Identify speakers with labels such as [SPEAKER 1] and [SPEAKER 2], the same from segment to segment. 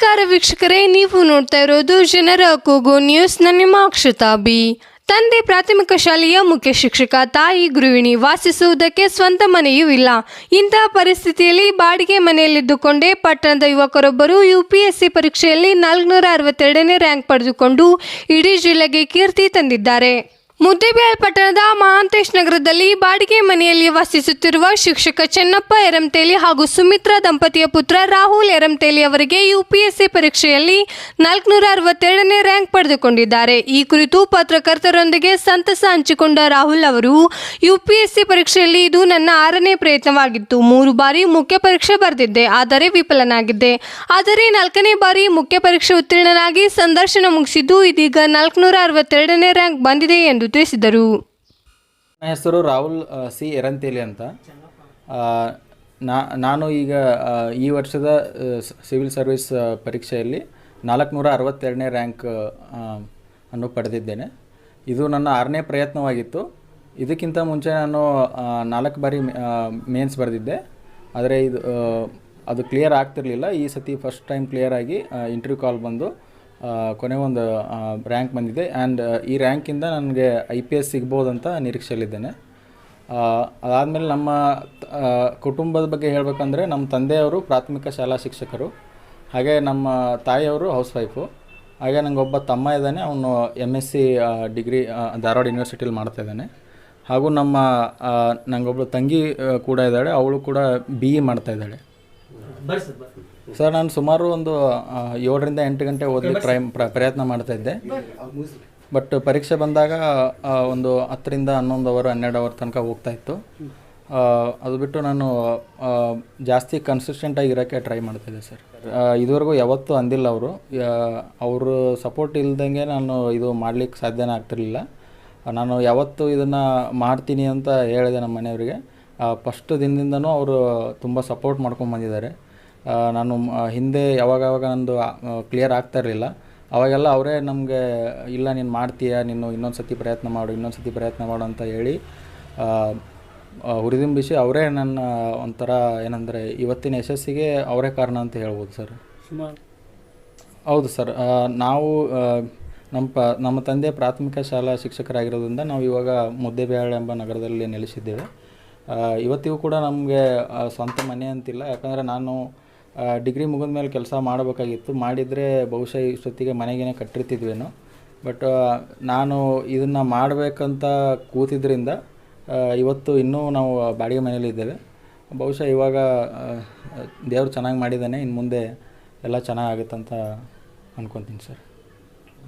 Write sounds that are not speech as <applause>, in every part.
[SPEAKER 1] ನಮಸ್ಕಾರ ವೀಕ್ಷಕರೇ, ನೀವು ನೋಡ್ತಾ ಇರೋದು ಜನರ ಕೂಗು ನ ನಿಮ್ಮ ಅಕ್ಷತಾ ಬಿ ತಂದೆ ಪ್ರಾಥಮಿಕ ಶಾಲೆಯ ಮುಖ್ಯ ಶಿಕ್ಷಕ, ತಾಯಿ ಗೃಹಿಣಿ ವಾಸಿಸುವುದಕ್ಕೆ ಸ್ವಂತ ಮನೆಯೂ ಇಲ್ಲ. ಇಂತಹ ಪರಿಸ್ಥಿತಿಯಲ್ಲಿ ಬಾಡಿಗೆ ಮನೆಯಲ್ಲಿದ್ದುಕೊಂಡೇ ಪಟ್ಟಣದ ಯುವಕರೊಬ್ಬರು ಯುಪಿಎಸ್ಸಿ ಪರೀಕ್ಷೆಯಲ್ಲಿ ನಾಲ್ಕುನೂರ ಅರವತ್ತೆರಡನೇ ರ್ಯಾಂಕ್ ಪಡೆದುಕೊಂಡು ಇಡೀ ಜಿಲ್ಲೆಗೆ ಕೀರ್ತಿ ತಂದಿದ್ದಾರೆ. ಮುದ್ದೇಬಿಹಾಳ್ ಪಟ್ಟಣದ ಮಹಾಂತೇಶ್ ನಗರದಲ್ಲಿ ಬಾಡಿಗೆ ಮನೆಯಲ್ಲಿ ವಾಸಿಸುತ್ತಿರುವ ಶಿಕ್ಷಕ ಚೆನ್ನಪ್ಪ ಎರಮತೇಲಿ ಹಾಗೂ ಸುಮಿತ್ರಾ ದಂಪತಿಯ ಪುತ್ರ ರಾಹುಲ್ ಎರಮತೇಲಿ ಅವರಿಗೆ ಯುಪಿಎಸ್ಸಿ ಪರೀಕ್ಷೆಯಲ್ಲಿ ನಾಲ್ಕುನೂರ ಅರವತ್ತೆರಡನೇ ರ್ಯಾಂಕ್ ಪಡೆದುಕೊಂಡಿದ್ದಾರೆ. ಈ ಕುರಿತು ಪತ್ರಕರ್ತರೊಂದಿಗೆ ಸಂತಸ ಹಂಚಿಕೊಂಡ ರಾಹುಲ್ ಅವರು, ಯುಪಿಎಸ್ಸಿ ಪರೀಕ್ಷೆಯಲ್ಲಿ ಇದು ನನ್ನ ಆರನೇ ಪ್ರಯತ್ನವಾಗಿತ್ತು. ಮೂರು ಬಾರಿ ಮುಖ್ಯ ಪರೀಕ್ಷೆ ಬರೆದಿದ್ದೆ, ಆದರೆ ವಿಫಲನಾಗಿದ್ದೆ. ಆದರೆ ನಾಲ್ಕನೇ ಬಾರಿ ಮುಖ್ಯ ಪರೀಕ್ಷೆ ಉತ್ತೀರ್ಣನಾಗಿ ಸಂದರ್ಶನ ಮುಗಿಸಿದ್ದು ಇದೀಗ ನಾಲ್ಕುನೂರ ಅರವತ್ತೆರಡನೇ ರ್ಯಾಂಕ್ ಬಂದಿದೆ ಎಂದು ತಿಳಿಸಿದರು
[SPEAKER 2] ನನ್ನ ಹೆಸರು ರಾಹುಲ್ ಸಿ ಎರಂತೇಲಿ ಅಂತ. ನಾನು ಈಗ ಈ ವರ್ಷದ ಸಿವಿಲ್ ಸರ್ವಿಸ್ ಪರೀಕ್ಷೆಯಲ್ಲಿ ನಾಲ್ಕುನೂರ ಅರವತ್ತೆರಡನೇ ರ್ಯಾಂಕ್ ಅನ್ನು ಪಡೆದಿದ್ದೇನೆ. ಇದು ನನ್ನ ಆರನೇ ಪ್ರಯತ್ನವಾಗಿತ್ತು. ಇದಕ್ಕಿಂತ ಮುಂಚೆ ನಾನು ನಾಲ್ಕು ಬಾರಿ ಮೇನ್ಸ್ ಬರೆದಿದ್ದೆ. ಆದರೆ ಇದು ಅದು ಕ್ಲಿಯರ್ ಆಗ್ತಿರಲಿಲ್ಲ. ಈ ಸತಿ ಫಸ್ಟ್ ಟೈಮ್ ಕ್ಲಿಯರ್ ಆಗಿ ಇಂಟರ್ವ್ಯೂ ಕಾಲ್ ಬಂದು ಆ, ಒಂದು ರ್ಯಾಂಕ್ ಬಂದಿದೆ. ಆ್ಯಂಡ್ ಈ ರ್ಯಾಂಕಿಂದ ನನಗೆ ಐ ಪಿ ಎಸ್ ಸಿಗ್ಬೋದಂತ ನಿರೀಕ್ಷೆಯಲ್ಲಿದ್ದೇನೆ. ಅದಾದಮೇಲೆ ನಮ್ಮ ಕುಟುಂಬದ ಬಗ್ಗೆ ಹೇಳಬೇಕಂದ್ರೆ ನಮ್ಮ ತಂದೆಯವರು ಪ್ರಾಥಮಿಕ ಶಾಲಾ ಶಿಕ್ಷಕರು. ಹಾಗೆ ನಮ್ಮ ತಾಯಿಯವರು ಹೌಸ್ ವೈಫು ಹಾಗೆ ನನಗೆ ಒಬ್ಬ ತಮ್ಮ ಇದ್ದಾನೆ. ಅವನು M S C degree Dharwad ಯೂನಿವರ್ಸಿಟಿಲಿ ಮಾಡ್ತಾ ಇದ್ದಾನೆ. ಹಾಗೂ ನಮ್ಮ ನನಗೊಬ್ಬಳು ತಂಗಿ ಕೂಡ ಇದ್ದಾಳೆ. ಅವಳು ಕೂಡ ಬಿ ಇ ಮಾಡ್ತಾ ಇದ್ದಾಳೆ. ಸರ್ ನಾನು ಸುಮಾರು ಒಂದು ಏಳರಿಂದ ಎಂಟು ಗಂಟೆ ಓದಲಿಕ್ಕೆ ಟ್ರೈ ಪ್ರ- ಪ್ರಯತ್ನ ಮಾಡ್ತಾ ಇದ್ದೆ. ಬಟ್ ಪರೀಕ್ಷೆ ಬಂದಾಗ ಒಂದು ಹತ್ತರಿಂದ ಹನ್ನೊಂದು ಅವರ್ ಹನ್ನೆರಡು ಅವರ್ ತನಕ ಹೋಗ್ತಾ ಇತ್ತು. ಅದು ಬಿಟ್ಟು ನಾನು ಜಾಸ್ತಿ ಕನ್ಸಿಸ್ಟೆಂಟಾಗಿ ಇರೋಕ್ಕೆ ಟ್ರೈ ಮಾಡ್ತಾಯಿದ್ದೆ ಸರ್ ಇದುವರೆಗೂ ಯಾವತ್ತೂ ಅಂದಿಲ್ಲ ಅವರು. ಅವರು ಸಪೋರ್ಟ್ ಇಲ್ದಂಗೆ ನಾನು ಇದು ಮಾಡ್ಲಿಕ್ಕೆ ಸಾಧ್ಯನೇ ಆಗ್ತಿರ್ಲಿಲ್ಲ. ನಾನು ಯಾವತ್ತು ಇದನ್ನು ಮಾಡ್ತೀನಿ ಅಂತ ಹೇಳಿದೆ ನಮ್ಮ ಮನೆಯವರಿಗೆ. ಫಸ್ಟ್ ದಿನದಿಂದನೂ ಅವರು ತುಂಬ ಸಪೋರ್ಟ್ ಮಾಡ್ಕೊಂಡು ಬಂದಿದ್ದಾರೆ. ನಾನು ಹಿಂದೆ ಯಾವಾಗವಾಗ ಯಾವಾಗ ನಂದು ಕ್ಲಿಯರ್ ಆಗ್ತಾ ಇರಲಿಲ್ಲ. ಅವಾಗೆಲ್ಲ ಅವರೇ ನಮಗೆ ಇಲ್ಲ ನೀನು ಮಾಡ್ತೀಯ ನೀನು ಇನ್ನೊಂದು ಸತಿ ಪ್ರಯತ್ನ ಮಾಡು ಇನ್ನೊಂದು ಸತಿ ಪ್ರಯತ್ನ ಮಾಡು ಅಂತ ಹೇಳಿ ಹುರಿದುಂಬಿಸಿ ಅವರೇ ನನ್ನ ಒಂಥರ ಏನಂದರೆ ಇವತ್ತಿನ ಯಶಸ್ಸಿಗೆ ಅವರೇ ಕಾರಣ ಅಂತ ಹೇಳ್ಬೋದು ಸರ್. ಹೌದು ಸರ್. ನಾವು ನಮ್ಮ ಪ ನಮ್ಮ ತಂದೆ ಪ್ರಾಥಮಿಕ ಶಾಲಾ ಶಿಕ್ಷಕರಾಗಿರೋದ್ರಿಂದ ನಾವು ಇವಾಗ ಮುದ್ದೆಬ್ಯಾಳ ಎಂಬ ನಗರದಲ್ಲಿ ನೆಲೆಸಿದ್ದೇವೆ. ಇವತ್ತಿಗೂ ಕೂಡ ನಮಗೆ ಸ್ವಂತ ಮನೆ ಅಂತಿಲ್ಲ. ಯಾಕಂದರೆ ನಾನು ಡಿಗ್ರಿ ಮುಗಿದ ಮೇಲೆ ಕೆಲಸ ಮಾಡಬೇಕಾಗಿತ್ತು. ಮಾಡಿದರೆ ಬಹುಶಃ ಇಷ್ಟೊತ್ತಿಗೆ ಮನೆಗೇನೆ ಕಟ್ಟಿರ್ತಿದ್ವೇನೋ. ಬಟ್ ನಾನು ಇದನ್ನು ಮಾಡಬೇಕಂತ ಕೂತಿದ್ದರಿಂದ ಇವತ್ತು ಇನ್ನೂ ನಾವು ಬಾಡಿಗೆ ಮನೆಯಲ್ಲಿದ್ದೇವೆ ಬಹುಶಃ ಇವಾಗ ದೇವರು ಚೆನ್ನಾಗಿ ಮಾಡಿದ್ದಾನೆ. ಇನ್ನು ಮುಂದೆ ಎಲ್ಲ ಚೆನ್ನಾಗಾಗುತ್ತಂತ ಅಂದ್ಕೊತೀನಿ ಸರ್.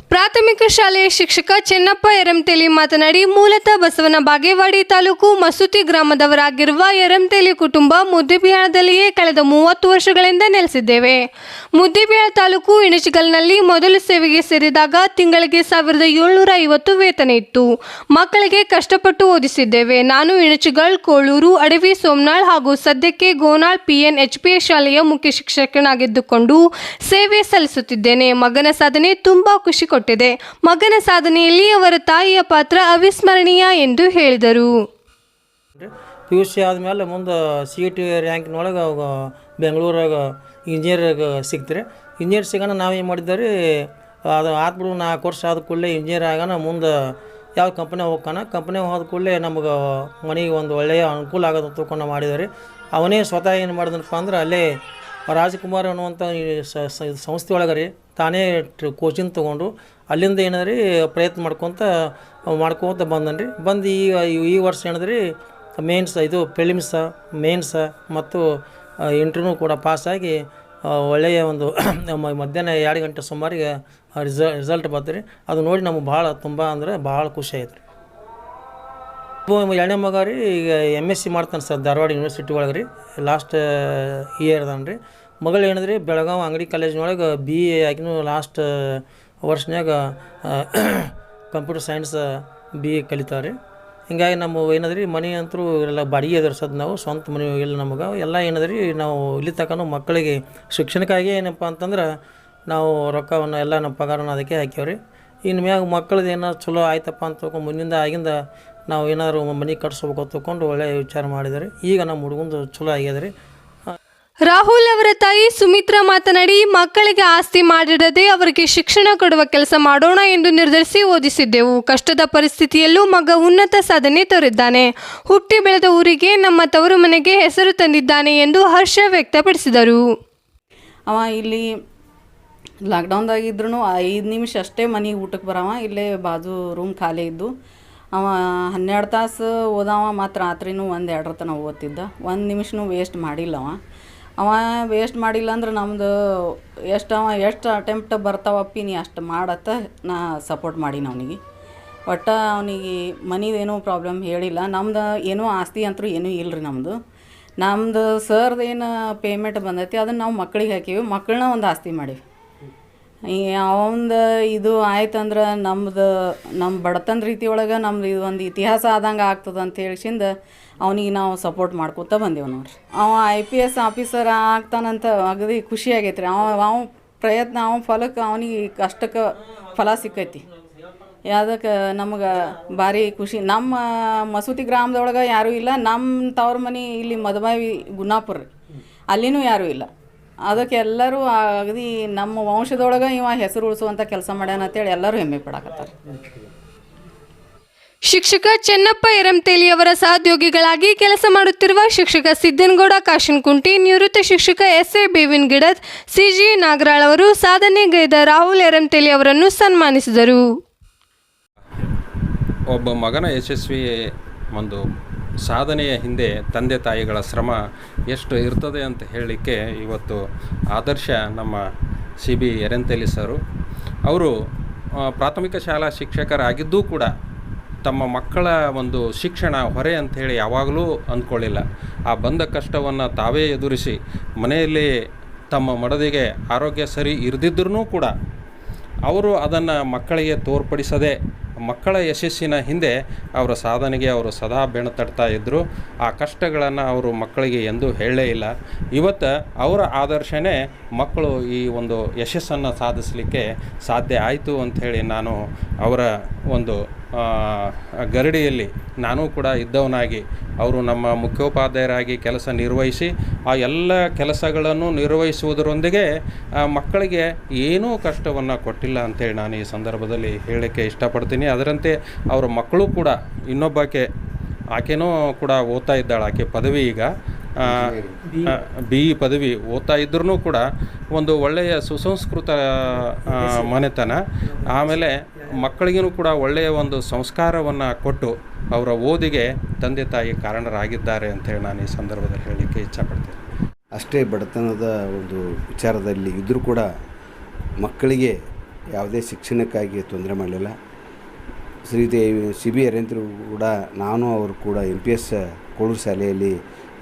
[SPEAKER 1] ಪ್ರಾಥಮಿಕ ಶಾಲೆಯ ಶಿಕ್ಷಕ ಚೆನ್ನಪ್ಪ ಎರಂತೇಲಿ ಮಾತನಾಡಿ, ಮೂಲತಃ ಬಸವನ ಬಾಗೇವಾಡಿ ತಾಲೂಕು ಮಸೂತಿ ಗ್ರಾಮದವರಾಗಿರುವ ಎರಂತೇಲಿ ಕುಟುಂಬ ಮುದ್ದೆಬಿಹಾಳದಲ್ಲಿಯೇ ಕಳೆದ ಮೂವತ್ತು ವರ್ಷಗಳಿಂದ ನೆಲೆಸಿದ್ದೇವೆ. ಮುದ್ದೆಬಿಹಾಳ ತಾಲೂಕು ಇಣಚಿಗಲ್ನಲ್ಲಿ ಮೊದಲು ಸೇವೆಗೆ ಸೇರಿದಾಗ ತಿಂಗಳಿಗೆ ಸಾವಿರದ ಏಳ್ನೂರ ಐವತ್ತು ವೇತನ ಇತ್ತು. ಮಕ್ಕಳಿಗೆ ಕಷ್ಟಪಟ್ಟು ಓದಿಸಿದ್ದೇವೆ. ನಾನು ಇಣಚಿಗಲ್, ಕೋಳೂರು, ಅಡವಿ, ಸೋಮನಾಳ್ ಹಾಗೂ ಸದ್ಯಕ್ಕೆ ಗೋನಾಳ್ ಪಿಎನ್ ಎಚ್ಪಿಎ ಶಾಲೆಯ ಮುಖ್ಯ ಶಿಕ್ಷಕನಾಗಿದ್ದುಕೊಂಡು ಸೇವೆ ಸಲ್ಲಿಸುತ್ತಿದ್ದೇನೆ. ಮಗನ ಸಾಧನೆ ತುಂಬಾ ಖುಷಿ ಕೊಟ್ಟಿದೆ. ಮಗನ ಸಾಧನೆಯಲ್ಲಿ ಅವರ ತಾಯಿಯ ಪಾತ್ರ ಅವಿಸ್ಮರಣೀಯ ಎಂದು ಹೇಳಿದರು.
[SPEAKER 3] ಪಿ ಯು ಸಿ ಆದಮೇಲೆ ಮುಂದೆ ಸಿ ಇ ಟಿ ರ್ಯಾಂಕಿನೊಳಗೆ ಅವಾಗ ಬೆಂಗಳೂರಾಗ ಇಂಜಿನಿಯರ್ಗೆ ಸಿಗ್ತಾರೆ. ಇಂಜಿನಿಯರ್ ಸಿಗೋಣ ನಾವೇನು ರೀ ಅದು ಆದ್ಬಿಡು ನಾಲ್ಕು ವರ್ಷ ಆದ ಕೂಡಲೇ ಇಂಜಿನಿಯರ್ ಆಗೋಣ, ಮುಂದೆ ಯಾವ ಕಂಪ್ನಿ ಹೋಗ್ಕಾನ ಕಂಪ್ನಿ ಹೋದ ಕೂಡಲೇ ನಮಗೆ ಮನೆಗೆ ಒಂದು ಒಳ್ಳೆಯ ಅನುಕೂಲ ಆಗೋದು ತಿಳ್ಕೊಂಡು ಮಾಡಿದ್ದಾರೆ ಅವನೇ ಸ್ವತಃ ಏನು ಮಾಡಿದನಪ್ಪ ಅಂದ್ರೆ ಅಲ್ಲೇ ರಾಜ್ಕುಮಾರ್ ಅನ್ನುವಂಥ ಸಂಸ್ಥೆ ಒಳಗೆ ರೀ ತಾನೇ ಕೋಚಿಂಗ್ ತೊಗೊಂಡು ಅಲ್ಲಿಂದ ಏನದ್ರಿ ಪ್ರಯತ್ನ ಮಾಡ್ಕೊತ ಮಾಡ್ಕೊತ ರೀ ಬಂದು ಈಗ ಈ ವರ್ಷ ಏನದ್ರಿ ಮೇನ್ಸ್ ಇದು ಪ್ರಿಲಿಮ್ಸ ಮೇನ್ಸ ಮತ್ತು ಇಂಟರ್ವ್ಯೂ ಕೂಡ ಪಾಸಾಗಿ ಒಳ್ಳೆಯ ಒಂದು <clears throat> ಮಧ್ಯಾಹ್ನ ಎರಡು ಗಂಟೆ ಸುಮಾರಿಗೆ ರಿಸ ರಿಸಲ್ಟ್ ಬಂತು ರೀ ಅದು ನೋಡಿ ನಮಗೆ ಭಾಳ ತುಂಬ ಅಂದ್ರೆ ಭಾಳ ಖುಷಿ ಆಯ್ತು. ರೀ ಎಣ್ಣೆ ಮಗ ರೀ, ಈಗ ಎಂ ಎಸ್ ಸಿ ಮಾಡ್ತಾನೆ ಸರ್ ಧಾರವಾಡ ಯೂನಿವರ್ಸಿಟಿ ಒಳಗೆ ರೀ. ಲಾಸ್ಟ್ ಇಯರ್ ಅದಾನ ರೀ ಮಗಳು ಏನದ್ರಿ ಬೆಳಗಾವಿ ಅಂಗಡಿ ಕಾಲೇಜ್ನೊಳಗೆ ಬಿ ಎ ಆಕಿನೂ ಲಾಸ್ಟ್ ವರ್ಷನಾಗ ಕಂಪ್ಯೂಟರ್ ಸೈನ್ಸ್ ಬಿ ಎ ಕಲಿತಾವೆ ರೀ ಹಿಂಗಾಗಿ ನಮ್ಮ ಏನದ್ರಿ, ಮನೆ ಅಂತರೂ ಎಲ್ಲ ಬಾಡಿಗೆ ಎದುರಿಸೋದು ನಾವು, ಸ್ವಂತ ಮನೆ ಇಲ್ಲ ನಮಗೆ. ಎಲ್ಲ ಏನದ್ರಿ, ನಾವು ಇಲ್ಲಿ ತನಕ ಮಕ್ಕಳಿಗೆ ಶಿಕ್ಷಣಕ್ಕಾಗಿ ಏನಪ್ಪ ಅಂತಂದ್ರೆ ನಾವು ರೊಕ್ಕವನ್ನು ಎಲ್ಲ ನಮ್ಮ ಪಗಾರನ ಅದಕ್ಕೆ ಹಾಕ್ಯಾವ್ರಿ. ಇನ್ನು ಮ್ಯಾಗ ಮಕ್ಕಳದ್ದು ಏನಾದ್ರು ಚಲೋ ಆಯ್ತಪ್ಪ ಅಂತ ಮುಂದಿಂದ ಆಗಿಂದ ನಾವು ಏನಾದರೂ ಮನೆ ಕಟ್ಸ್ಬೇಕು ತಗೊಂಡು ಒಳ್ಳೆಯ ವಿಚಾರ ಮಾಡಿದ್ರಿ. ಈಗ ನಮ್ಮ ಹುಡುಗಂದು ಚಲೋ ಆಗ್ಯದ ರೀ
[SPEAKER 1] ರಾಹುಲ್ ಅವರ ತಾಯಿ ಸುಮಿತ್ರಾ ಮಾತನಾಡಿ, ಮಕ್ಕಳಿಗೆ ಆಸ್ತಿ ಮಾಡಿಡದೆ ಅವರಿಗೆ ಶಿಕ್ಷಣ ಕೊಡುವ ಕೆಲಸ ಮಾಡೋಣ ಎಂದು ನಿರ್ಧರಿಸಿ ಓದಿಸಿದ್ದೆವು. ಕಷ್ಟದ ಪರಿಸ್ಥಿತಿಯಲ್ಲೂ ಮಗ ಉನ್ನತ ಸಾಧನೆ ತೋರಿದ್ದಾನೆ. ಹುಟ್ಟಿ ಬೆಳೆದ ಊರಿಗೆ ನಮ್ಮ ತವರು ಮನೆಗೆ ಹೆಸರು ತಂದಿದ್ದಾನೆ ಎಂದು ಹರ್ಷ ವ್ಯಕ್ತಪಡಿಸಿದರು.
[SPEAKER 4] ಅವ ಇಲ್ಲಿ ಲಾಕ್ಡೌನ್ದಾಗಿದ್ರು ಐದು ನಿಮಿಷ ಅಷ್ಟೇ ಮನೆಗೆ ಊಟಕ್ಕೆ ಬರವ, ಇಲ್ಲೇ ಬಾಜು ರೂಮ್ ಖಾಲಿ ಇದ್ದು. ಅವ ಹನ್ನೆರಡು ತಾಸು ಓದವ ಮಾತ್ರ ರಾತ್ರಿನೂ ಒಂದು ಎರಡರ ತನಕ ಓದ್ತಿದ್ದ. ಒಂದು ನಿಮಿಷನೂ ವೇಸ್ಟ್ ಮಾಡಿಲ್ಲ ಅವ ವೇಸ್ಟ್ ಮಾಡಿಲ್ಲ ಅಂದ್ರೆ ನಮ್ಮದು ಎಷ್ಟು ಅವ ಎಷ್ಟು ಅಟೆಂಪ್ಟ್ ಬರ್ತಾವಪ್ಪಿ ನೀ ಅಷ್ಟು ಮಾಡತ್ತ, ನಾ ಸಪೋರ್ಟ್ ಮಾಡೀನಿ ಅವನಿಗೆ. ಒಟ್ಟು ಅವನಿಗೆ ಮನಿದೇನೂ ಪ್ರಾಬ್ಲಮ್ ಹೇಳಿಲ್ಲ. ನಮ್ದು ಏನೂ ಆಸ್ತಿ ಅಂತೂ ಏನೂ ಇಲ್ಲ ರೀ ನಮ್ಮದು ನಮ್ಮದು ಸರ್ದೇನು ಪೇಮೆಂಟ್ ಬಂದೈತಿ, ಅದನ್ನು ನಾವು ಮಕ್ಕಳಿಗೆ ಹಾಕೀವಿ. ಮಕ್ಕಳನ್ನ ಒಂದು ಆಸ್ತಿ ಮಾಡೀವಿ. ಅವಂದು ಇದು ಆಯ್ತಂದ್ರೆ ನಮ್ಮದು ನಮ್ಮ ಬಡತನ ರೀತಿ ಒಳಗೆ ನಮ್ದು ಇದು ಒಂದು ಇತಿಹಾಸ ಆದಂಗೆ ಆಗ್ತದೆ ಅಂತ ಹೇಳ್ಸಿಂದ ಅವನಿಗೆ ನಾವು ಸಪೋರ್ಟ್ ಮಾಡ್ಕೊತ ಬಂದೇವು ನೋಡ್ರಿ. ಅವ ಐ ಪಿ ಎಸ್ ಆಫೀಸರ್ ಆಗ್ತಾನಂತ ಅಗದಿ ಖುಷಿ ರೀ ಅವ ಅವ ಪ್ರಯತ್ನ, ಅವ ಫಲಕ್ಕೆ ಅವನಿಗೆ ಕಷ್ಟಕ್ಕೆ ಫಲ ಸಿಕ್ಕೈತಿ. ಯಾವುದಕ್ಕೆ ನಮ್ಗೆ ಭಾರಿ ಖುಷಿ. ನಮ್ಮ ಮಸೂತಿ ಗ್ರಾಮದೊಳಗೆ ಯಾರೂ ಇಲ್ಲ. ನಮ್ಮ ತವ್ರ ಮನೆ ಇಲ್ಲಿ ಮದಬಾವಿ ಗುನ್ನಾಪುರ ರೀ ಅಲ್ಲಿನೂ ಯಾರೂ ಇಲ್ಲ. ಅದಕ್ಕೆ ಎಲ್ಲರೂ ಅಗದಿ ನಮ್ಮ ವಂಶದೊಳಗೆ ಇವ ಹೆಸರು ಉಳಿಸುವಂಥ ಕೆಲಸ ಮಾಡ್ಯಾನ ಅಂತೇಳಿ ಎಲ್ಲರೂ ಹೆಮ್ಮೆ ಪಡಕತ್ತಾರೆ.
[SPEAKER 1] ಶಿಕ್ಷಕ ಚೆನ್ನಪ್ಪ ಎರಂತೇಲಿ ಅವರ ಸಹೋದ್ಯೋಗಿಗಳಾಗಿ ಕೆಲಸ ಮಾಡುತ್ತಿರುವ ಶಿಕ್ಷಕ ಸಿದ್ದನಗೌಡ ಕಾಶನ್ಕುಂಟಿ ನಿವೃತ್ತ ಶಿಕ್ಷಕ ಎಸ್ ಎ ಬೇವಿನ ಗಿಡದ್ ಸಿಜಿ ನಾಗರಾಳ್ ಅವರು ಸಾಧನೆಗೈದ ರಾಹುಲ್ ಎರಂತೇಲಿ ಅವರನ್ನು ಸನ್ಮಾನಿಸಿದರು.
[SPEAKER 5] ಒಬ್ಬ ಮಗನ ಯಶಸ್ವಿ ಒಂದು ಸಾಧನೆಯ ಹಿಂದೆ ತಂದೆ ತಾಯಿಗಳ ಶ್ರಮ ಎಷ್ಟು ಇರ್ತದೆ ಅಂತ ಹೇಳಲಿಕ್ಕೆ ಇವತ್ತು ಆದರ್ಶ ನಮ್ಮ ಸಿ ಬಿ ಎರೆಂತೆಲಿ ಸರು. ಅವರು ಪ್ರಾಥಮಿಕ ಶಾಲಾ ಶಿಕ್ಷಕರಾಗಿದ್ದೂ ಕೂಡ ತಮ್ಮ ಮಕ್ಕಳ ಒಂದು ಶಿಕ್ಷಣ ಹೊರೆ ಅಂಥೇಳಿ ಯಾವಾಗಲೂ ಅಂದ್ಕೊಳ್ಳಿಲ್ಲ. ಆ ಬಂದ ಕಷ್ಟವನ್ನು ತಾವೇ ಎದುರಿಸಿ ಮನೆಯಲ್ಲಿ ತಮ್ಮ ಮಡದಿಗೆ ಆರೋಗ್ಯ ಸರಿ ಇರದಿದ್ದರೂ ಕೂಡ ಅವರು ಅದನ್ನು ಮಕ್ಕಳಿಗೆ ತೋರ್ಪಡಿಸದೆ, ಮಕ್ಕಳ ಯಶಸ್ಸಿನ ಹಿಂದೆ ಅವರ ಸಾಧನೆಗೆ ಅವರು ಸದಾ ಬೆಣತಡ್ತಾ ಇದ್ದರು ಆ ಕಷ್ಟಗಳನ್ನು ಅವರು ಮಕ್ಕಳಿಗೆ ಎಂದೂ ಹೇಳೇ ಇಲ್ಲ. ಇವತ್ತು ಅವರ ಆದರ್ಶನೇ ಮಕ್ಕಳು ಈ ಒಂದು ಯಶಸ್ಸನ್ನು ಸಾಧಿಸಲಿಕ್ಕೆ ಸಾಧ್ಯ ಆಯಿತು ಅಂಥೇಳಿ ನಾನು ಅವರ ಒಂದು ಗರಡಿಯಲ್ಲಿ ನಾನು ಕೂಡ ಇದ್ದವನಾಗಿ ಅವರು ನಮ್ಮ ಮುಖ್ಯೋಪಾಧ್ಯಾಯರಾಗಿ ಕೆಲಸ ನಿರ್ವಹಿಸಿ ಆ ಎಲ್ಲ ಕೆಲಸಗಳನ್ನು ನಿರ್ವಹಿಸುವುದರೊಂದಿಗೆ ಮಕ್ಕಳಿಗೆ ಏನೂ ಕಷ್ಟವನ್ನು ಕೊಟ್ಟಿಲ್ಲ ಅಂತೇಳಿ ನಾನು ಈ ಸಂದರ್ಭದಲ್ಲಿ ಹೇಳಕ್ಕೆ ಇಷ್ಟಪಡ್ತೀನಿ. ಅದರಂತೆ ಅವರ ಮಕ್ಕಳು ಕೂಡ ಇನ್ನೊಬ್ಬಾಕೆ, ಆಕೆನೂ ಕೂಡ ಓದ್ತಾ ಇದ್ದಾಳೆ, ಆಕೆ ಪದವಿ ಈಗ. ಬಿ. ಇ ಪದವಿ ಓದ್ತಾ ಇದ್ರೂ ಕೂಡ ಒಂದು ಒಳ್ಳೆಯ ಸುಸಂಸ್ಕೃತ ಮನೆತನ. ಆಮೇಲೆ ಮಕ್ಕಳಿಗೂ ಕೂಡ ಒಳ್ಳೆಯ ಒಂದು ಸಂಸ್ಕಾರವನ್ನು ಕೊಟ್ಟು ಅವರ ಓದಿಗೆ ತಂದೆ ತಾಯಿ ಕಾರಣರಾಗಿದ್ದಾರೆ ಅಂತೇಳಿ ನಾನು ಈ ಸಂದರ್ಭದಲ್ಲಿ ಹೇಳಲಿಕ್ಕೆ ಇಚ್ಛಪಡ್ತೀನಿ.
[SPEAKER 6] ಅಷ್ಟೇ ಬಡತನದ ಒಂದು ವಿಚಾರದಲ್ಲಿ ಇದ್ದರೂ ಕೂಡ ಮಕ್ಕಳಿಗೆ ಯಾವುದೇ ಶಿಕ್ಷಣಕ್ಕಾಗಿ ತೊಂದರೆ ಮಾಡಲಿಲ್ಲ. ಶ್ರೀದೇವಿ ಸಿ ಬಿ ಅರೇಂದ್ರ ಕೂಡ ನಾನು ಅವರು ಕೂಡ ಎಂ ಪಿ ಎಸ್ ಕೋಳೂರು ಶಾಲೆಯಲ್ಲಿ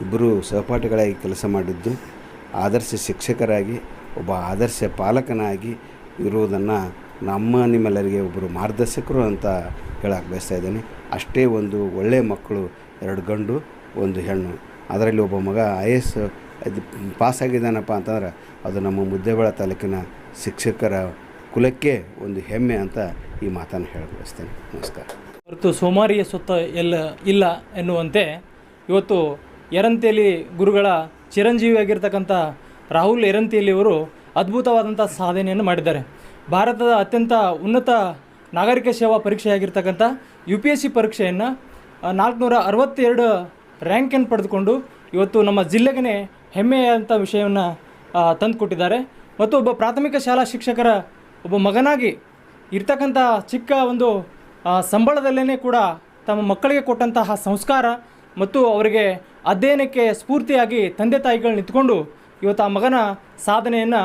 [SPEAKER 6] ಇಬ್ಬರು ಸಹಪಾಠಿಗಳಾಗಿ ಕೆಲಸ ಮಾಡಿದ್ದು, ಆದರ್ಶ ಶಿಕ್ಷಕರಾಗಿ, ಒಬ್ಬ ಆದರ್ಶ ಪಾಲಕನಾಗಿ ಇರುವುದನ್ನು ನಮ್ಮ ನಿಮ್ಮೆಲ್ಲರಿಗೆ ಒಬ್ಬರು ಮಾರ್ಗದರ್ಶಕರು ಅಂತ ಹೇಳಕ್ಕೆ ಬಯಸ್ತಾ ಇದ್ದೇನೆ. ಅಷ್ಟೇ ಒಂದು ಒಳ್ಳೆಯ ಮಕ್ಕಳು, ಎರಡು ಗಂಡು, ಒಂದು ಹೆಣ್ಣು. ಅದರಲ್ಲಿ ಒಬ್ಬ ಮಗ ಐ ಎಸ್ ಅದು ಪಾಸ್ ಆಗಿದ್ದಾನಪ್ಪ ಅಂತಂದ್ರೆ, ಅದು ನಮ್ಮ ಮುದ್ದೇಬೇಳ ತಾಲೂಕಿನ ಶಿಕ್ಷಕರ ಕುಲಕ್ಕೆ ಒಂದು ಹೆಮ್ಮೆ ಅಂತ ಈ ಮಾತನ್ನು ಹೇಳಕ್ಕೆ ಬಯಸ್ತೇನೆ. ನಮಸ್ಕಾರ.
[SPEAKER 7] ಹೊರತು ಸೋಮಾರಿಯ ಸುತ್ತ ಎಲ್ಲ ಇಲ್ಲ ಎನ್ನುವಂತೆ ಇವತ್ತು ಎರಂತೇಲಿ ಗುರುಗಳ ಚಿರಂಜೀವಿಯಾಗಿರ್ತಕ್ಕಂಥ ರಾಹುಲ್ ಎರಂತೇಲಿಯವರು ಅದ್ಭುತವಾದಂಥ ಸಾಧನೆಯನ್ನು ಮಾಡಿದ್ದಾರೆ. ಭಾರತದ ಅತ್ಯಂತ ಉನ್ನತ ನಾಗರಿಕ ಸೇವಾ ಪರೀಕ್ಷೆಯಾಗಿರ್ತಕ್ಕಂಥ ಯು ಪಿ ಎಸ್ ಸಿ ಪರೀಕ್ಷೆಯನ್ನು ನಾಲ್ಕುನೂರ ಅರವತ್ತೆರಡು ರ್ಯಾಂಕನ್ನು ಪಡೆದುಕೊಂಡು ಇವತ್ತು ನಮ್ಮ ಜಿಲ್ಲೆಗೇ ಹೆಮ್ಮೆಯಾದಂಥ ವಿಷಯವನ್ನು ತಂದುಕೊಟ್ಟಿದ್ದಾರೆ. ಮತ್ತು ಒಬ್ಬ ಪ್ರಾಥಮಿಕ ಶಾಲಾ ಶಿಕ್ಷಕರ ಒಬ್ಬ ಮಗನಾಗಿ ಇರ್ತಕ್ಕಂಥ ಚಿಕ್ಕ ಒಂದು ಸಂಬಳದಲ್ಲೇ ಕೂಡ ತಮ್ಮ ಮಕ್ಕಳಿಗೆ ಕೊಟ್ಟಂತಹ ಸಂಸ್ಕಾರ ಮತ್ತು ಅವರಿಗೆ ಅಧ್ಯಯನಕ್ಕೆ ಸ್ಫೂರ್ತಿಯಾಗಿ ತಂದೆ ತಾಯಿಗಳು ನಿಂತ್ಕೊಂಡು ಇವತ್ತು ಆ ಮಗನ ಸಾಧನೆಯನ್ನು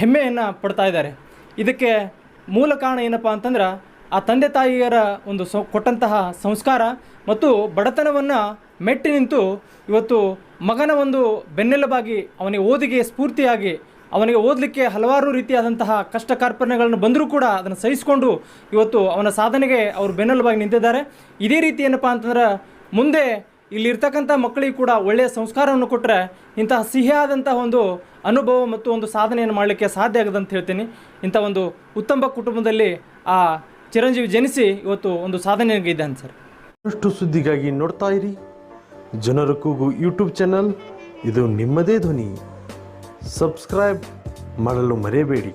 [SPEAKER 7] ಹೆಮ್ಮೆಯನ್ನು ಪಡ್ತಾ ಇದ್ದಾರೆ. ಇದಕ್ಕೆ ಮೂಲ ಕಾರಣ ಏನಪ್ಪ ಅಂತಂದ್ರೆ ಆ ತಂದೆ ತಾಯಿಯರ ಒಂದು ಸೊ, ಕೊಟ್ಟಂತಹ ಸಂಸ್ಕಾರ ಮತ್ತು ಬಡತನವನ್ನು ಮೆಟ್ಟಿ ನಿಂತು ಇವತ್ತು ಮಗನ ಒಂದು ಬೆನ್ನೆಲುಬಾಗಿ ಅವನಿಗೆ ಓದಿಗೆ ಸ್ಫೂರ್ತಿಯಾಗಿ, ಅವನಿಗೆ ಓದಲಿಕ್ಕೆ ಹಲವಾರು ರೀತಿಯಾದಂತಹ ಕಷ್ಟ ಕಾರ್ಪಣ್ಯಗಳನ್ನು ಬಂದರೂ ಕೂಡ ಅದನ್ನು ಸಹಿಸಿಕೊಂಡು ಇವತ್ತು ಅವನ ಸಾಧನೆಗೆ ಅವರು ಬೆನ್ನೆಲುಬಾಗಿ ನಿಂತಿದ್ದಾರೆ. ಇದೇ ರೀತಿ ಏನಪ್ಪ ಅಂತಂದ್ರೆ ಮುಂದೆ ಇಲ್ಲಿರ್ತಕ್ಕಂಥ ಮಕ್ಕಳಿಗೆ ಕೂಡ ಒಳ್ಳೆಯ ಸಂಸ್ಕಾರವನ್ನು ಕೊಟ್ಟರೆ ಇಂತಹ ಸಿಹಿಯಾದಂಥ ಒಂದು ಅನುಭವ ಮತ್ತು ಒಂದು ಸಾಧನೆಯನ್ನು ಮಾಡಲಿಕ್ಕೆ ಸಾಧ್ಯ ಆಗದಂತ ಹೇಳ್ತೀನಿ. ಇಂಥ ಒಂದು ಉತ್ತಮ ಕುಟುಂಬದಲ್ಲಿ ಆ ಚಿರಂಜೀವಿ ಜನಿಸಿ ಇವತ್ತು ಒಂದು ಸಾಧನೆಗೆ ಇದ್ದಾನೆ ಸರ್.
[SPEAKER 8] ಅಷ್ಟು ಸುದ್ದಿಗಾಗಿ ನೋಡ್ತಾ ಇರಿ. ಜನರ ಕೂಗು ಯೂಟ್ಯೂಬ್ ಚಾನಲ್. ಇದು ನಿಮ್ಮದೇ ಧ್ವನಿ. ಸಬ್ಸ್ಕ್ರೈಬ್ ಮಾಡಲು ಮರೆಯಬೇಡಿ.